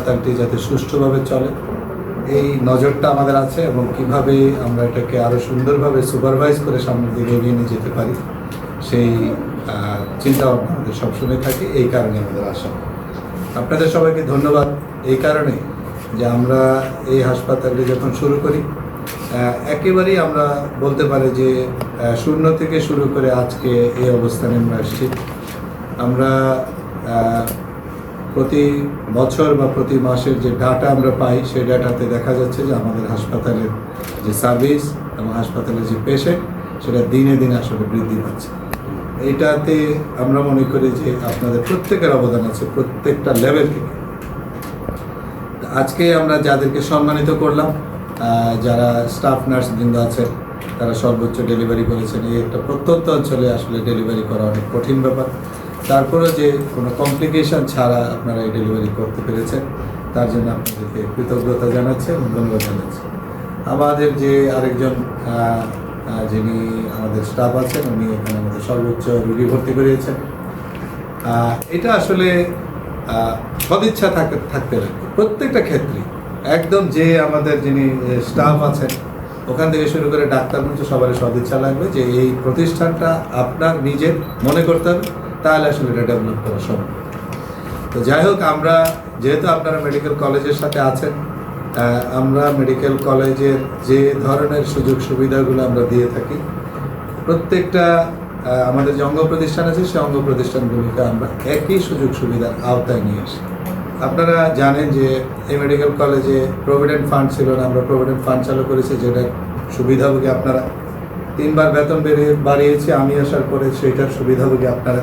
হাসপাতালটি যাতে সুষ্ঠুভাবে চলে। এই নজরটা আমাদের আছে এবং কীভাবে আমরা এটাকে আরও সুন্দরভাবে সুপারভাইজ করে সামনের দিকে এগিয়ে নিয়ে যেতে পারি, সেই চিন্তা ভাবনা আমাদের সবসময় থাকে, এই কারণে আমাদের আশা। আপনাদের সবাইকে ধন্যবাদ এই কারণে যে আমরা এই হাসপাতালটি যখন শুরু করি একেবারেই আমরা বলতে পারি যে শূন্য থেকে শুরু করে আজকে এই অবস্থানে আমরা আসছি আমরা প্রতি বছর বা প্রতি মাসের যে ডাটা আমরা পাই, সেই ডাটাতে দেখা যাচ্ছে যে আমাদের হাসপাতালের যে সার্ভিস এবং হাসপাতালের যে পেশেন্ট সেটা দিনে দিনে আসলে বৃদ্ধি পাচ্ছে। এইটাতে আমরা মনে করি যে আপনাদের প্রত্যেকের অবদান আছে, প্রত্যেকটা লেভেল থেকে আজকে আমরা যাদেরকে সম্মানিত করলাম যারা স্টাফ নার্স বৃন্দ আছেন, তারা সর্বোচ্চ ডেলিভারি করেছেন, এই একটা প্রত্যন্ত অঞ্চলে আসলে ডেলিভারি করা অনেক কঠিন ব্যাপার। তারপরেও যে কোনো কমপ্লিকেশন ছাড়া আপনারা এই ডেলিভারি করতে পেরেছেন, তার জন্য আপনাদেরকে কৃতজ্ঞতা জানাচ্ছি এবং ধন্যবাদ জানাচ্ছি। আমাদের যে আরেকজন যিনি আমাদের স্টাফ আছেন, উনি এখানে আমাদের সর্বোচ্চ রুগী ভর্তি করিয়েছেন। এটা আসলে সদিচ্ছা থাকতে থাকতে লাগবে প্রত্যেকটা ক্ষেত্রে একদম যে আমাদের যিনি স্টাফ আছেন, ওখান থেকে শুরু করে ডাক্তার পর্যন্ত সবারই সদিচ্ছা লাগবে যে এই প্রতিষ্ঠানটা আপনার নিজের মনে করতে হবে। তাহলে আসলে এটা ডেভেলপ করা সম্ভব। তো যাই হোক, আমরা যেহেতু আপনারা মেডিকেল কলেজের সাথে আছেন আমরা মেডিকেল কলেজের যে ধরনের সুযোগ সুবিধাগুলো আমরা দিয়ে থাকি, প্রত্যেকটা আমাদের যে অঙ্গ প্রতিষ্ঠান আছে, সেই অঙ্গ প্রতিষ্ঠানগুলিকে আমরা একই সুযোগ সুবিধার আওতায় নিয়ে আসি। আপনারা জানেন যে এই মেডিকেল কলেজে প্রভিডেন্ট ফান্ড ছিল না, আমরা প্রভিডেন্ট ফান্ড চালু করেছি যেটা সুবিধাভোগী আপনারা। তিনবার বেতন বেড়ে বাড়িয়েছি, আমি আসার পরে সেইটার সুবিধাভোগী আপনারা।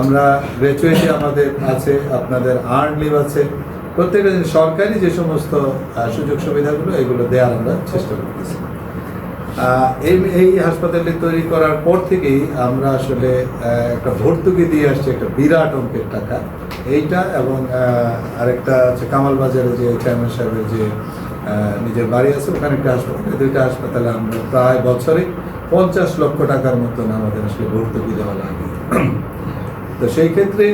আমরা গ্র্যাজুয়েটে আমাদের আছে, আপনাদের আর্ন লিভ আছে। প্রত্যেকটা সরকারি যে সমস্ত সুযোগ সুবিধাগুলো, এগুলো দেওয়ার আমরা চেষ্টা করতেছি। এই এই হাসপাতালটি তৈরি করার পর থেকেই আমরা আসলে একটা ভর্তুকি দিয়ে আসছি, একটা বিরাট অঙ্কের টাকা। এইটা এবং আরেকটা হচ্ছে কামাল বাজারে যে চেয়ারম্যান সাহেবের যে নিজের বাড়ি আছে, ওখানে একটা হাসপাতাল। দুইটা হাসপাতালে আমরা প্রায় বছরে পঞ্চাশ লক্ষ টাকার মতন আমাদের আসলে ভর্তুকি দেওয়া লাগে। তো সেই ক্ষেত্রে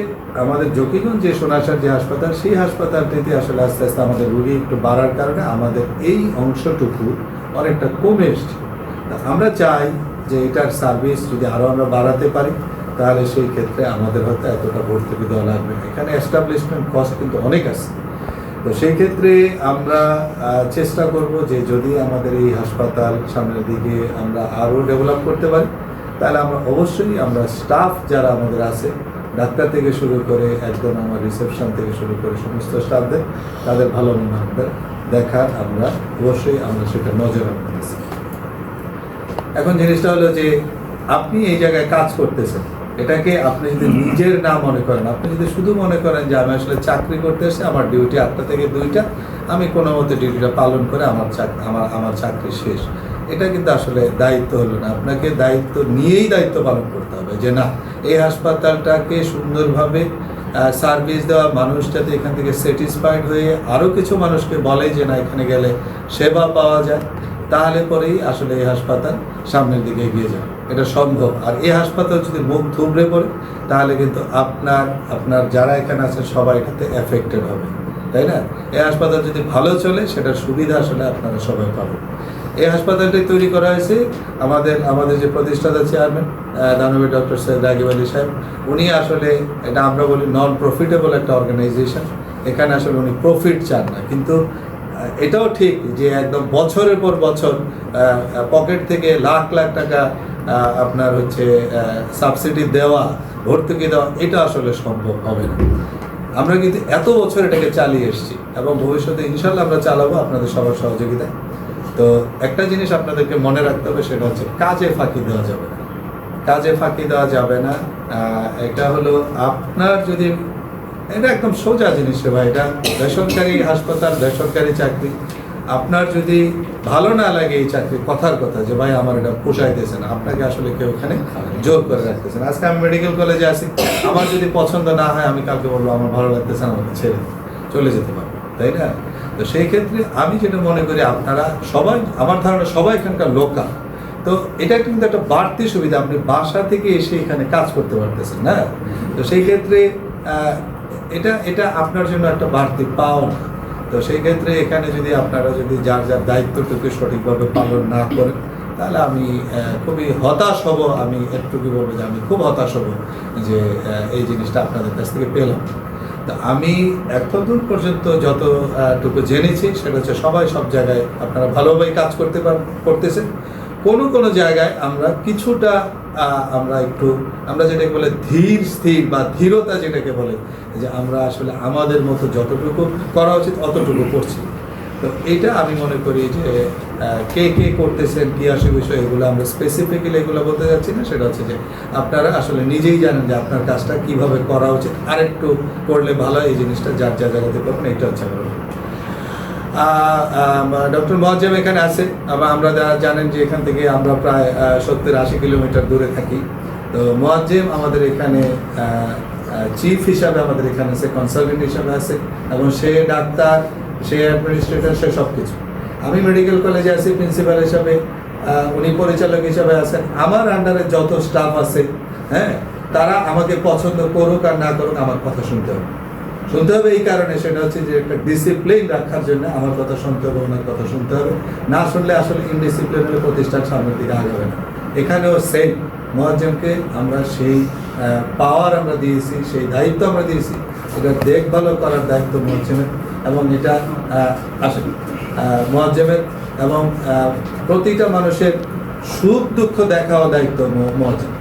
আমাদের জকিগঞ্জ যে সোনাসার যে হাসপাতাল, সেই হাসপাতালটিতে আসলে আস্তে আস্তে আমাদের রুগী একটু বাড়ার কারণে আমাদের এই অংশটুকু অনেকটা কমে এসছে আমরা চাই যে এটার সার্ভিস যদি আরও আমরা বাড়াতে পারি, তাহলে সেই ক্ষেত্রে আমাদের হয়তো এতটা ভর্তুকি দেওয়া লাগবে। এখানে এস্টাবলিশমেন্ট কস্ট কিন্তু অনেক আছে তো সেই ক্ষেত্রে আমরা চেষ্টা করব যে যদি আমাদের এই হাসপাতাল সামনের দিকে আমরা আরও ডেভেলপ করতে পারি, তাহলে আমরা অবশ্যই আমরা স্টাফ যারা আমাদের আছে ডাক্তার থেকে শুরু করে একদম আমার রিসেপশন থেকে শুরু করে সমস্ত স্টাফদের তাদের ভালো মনে আমাদের দেখার আমরা অবশ্যই আমরা সেটা নজর রাখতেছি। এখন জিনিসটা হলো যে আপনি এই জায়গায় কাজ করতেছেন, এটাকে আপনি যদি নিজের না মনে করেন, আপনি যদি শুধু মনে করেন যে আমি আসলে চাকরি করতে এসে আমার ডিউটি আটটা থেকে দুইটা, আমি কোনো মতে ডিউটিটা পালন করে আমার চাক- আমার আমার চাকরি শেষ। এটা কিন্তু আসলে দায়িত্ব হলো না। আপনাকে দায়িত্ব নিয়েই দায়িত্ব পালন করতে হবে যে না, এই হাসপাতালটাকে সুন্দরভাবে সার্ভিস দেওয়া মানুষ যাতে এখান থেকে স্যাটিসফাইড হয়ে আরও কিছু মানুষকে বলে যে না, এখানে গেলে সেবা পাওয়া যায়। তাহলে পরেই আসলে এই হাসপাতাল সামনের দিকে এগিয়ে যাবে। এটা সম্ভব। আর এই হাসপাতাল যদি মুখ থুবড়ে পড়ে, তাহলে কিন্তু আপনার আপনার যারা এখানে আছে সবাই এটাতে এফেক্টেড হবে। তাই না? এই হাসপাতাল যদি ভালো চলে, সেটার সুবিধা আসলে আপনারা সবাই পাবেন। এই হাসপাতালটি তৈরি করা হয়েছে। আমাদের আমাদের যে প্রতিষ্ঠাতা চেয়ারম্যান দানবী ডক্টর সৈয়দ রাগিব আলী সাহেব, উনি আসলে এটা আমরা বলি নন প্রফিটেবল একটা অর্গানাইজেশন এখানে আসলে উনি প্রফিট চান না। কিন্তু এটাও ঠিক যে একদম বছরের পর বছর পকেট থেকে লাখ লাখ টাকা আপনার হচ্ছে সাবসিডি দেওয়া, ভর্তুকি দেওয়া, এটা আসলে সম্ভব হবে না। আমরা কিন্তু এত বছর এটাকে চালিয়ে এসেছি এবং ভবিষ্যতে ইনশাল্লাহ আমরা চালাবো আপনাদের সবার সহযোগিতায়। তো একটা জিনিস আপনাদেরকে মনে রাখতে হবে, সেটা হচ্ছে কাজে ফাঁকি দেওয়া যাবে না। কাজে ফাঁকি দেওয়া যাবে না। এটা হলো আপনার যদি, এটা একদম সোজা জিনিস ভাই, এটা বেসরকারি হাসপাতাল, বেসরকারি চাকরি। আপনার যদি ভালো না লাগে এই চাকরি, কথার কথা যে ভাই আমার এটা পোষাইতেছে না, আপনাকে আসলে কেউ এখানে জোর করে রাখতেছে না। আজকে আমি মেডিকেল কলেজে আসি আমার যদি পছন্দ না হয়, আমি কাউকে বলব, আমার ভালো লাগতেছে না, আমাকে ছেড়ে চলে যেতে পারব, তাই না? তো সেই ক্ষেত্রে আমি যেটা মনে করি, আপনারা সবাই, আমার ধারণা সবাই এখানকার লোকাল। তো এটা কিন্তু একটা বাড়তি সুবিধা, আপনি বাসা থেকে এসে এখানে কাজ করতে পারতেছেন, না? তো সেই ক্ষেত্রে এটা এটা আপনার জন্য একটা বাড়তি পাওনা। তো সেই ক্ষেত্রে এখানে যদি আপনারা যদি যার যার দায়িত্বটুকু সঠিকভাবে পালন না করেন, তাহলে আমি খুবই হতাশ হব। আমি একটুকু বলব যে আমি খুব হতাশ হব যে এই জিনিসটা আপনাদের কাছ থেকে পেলাম। আমি এতদূর পর্যন্ত যতটুকু জেনেছি, সেটা হচ্ছে সবাই সব জায়গায় আপনারা ভালোভাবেই কাজ করতে পার, করতেছেন। কোনো কোনো জায়গায় আমরা কিছুটা আমরা একটু, আমরা যেটাকে বলে ধীর স্থির বা ধীরতা যেটাকে বলে, যে আমরা আসলে আমাদের মতো যতটুকু করা উচিত, অতটুকু করছি। তো এটা আমি মনে করি যে কে কে করতেছেন, কি আসে বিষয়, এগুলো আমরা স্পেসিফিক্যালি এগুলো বলতে যাচ্ছি না। সেটা হচ্ছে যে, আপনারা আসলে নিজেই জানেন যে আপনার কাজটা কীভাবে করা উচিত। আরেকটু করলে ভালো এই জিনিসটা যার যা জায়গাতে করবেন এটা হচ্ছে ডক্টর মহাজেম এখানে আছে, আবার আমরা যারা জানেন যে এখান থেকে আমরা প্রায় সত্তর আশি কিলোমিটার দূরে থাকি। তো মোয়াজ্জেম আমাদের এখানে চিফ হিসাবে আমাদের এখানে আছে, কনসালটেন্ট হিসাবে আছে, এবং সে ডাক্তার সে অ্যাডমিনিস্ট্রেটর সে সব কিছু আমি মেডিকেল কলেজে আছি প্রিন্সিপাল হিসাবে উনি পরিচালক হিসাবে আছেন। আমার আন্ডারে যত স্টাফ আছে হ্যাঁ তারা আমাকে পছন্দ করুক আর না করুক আমার কথা শুনতে হবে। শুনতে হবে এই কারণে, সেটা হচ্ছে যে একটা ডিসিপ্লিন রাখার জন্য আমার কথা শুনতে হবে, ওনার কথা শুনতে হবে। না শুনলে আসলে ইনডিসিপ্লিন হলে প্রতিষ্ঠান সামনের দিকে আগাবে না। এখানেও সেম মহাজমকে আমরা সেই পাওয়ার আমরা দিয়েছি, সেই দায়িত্ব আমরা দিয়েছি। এটা দেখভালও করার দায়িত্ব মহাজমের এবং এটা আসে মহাজেমের এবং প্রতিটা মানুষের সুখ দুঃখ দেখাও দায়িত্ব মহাজম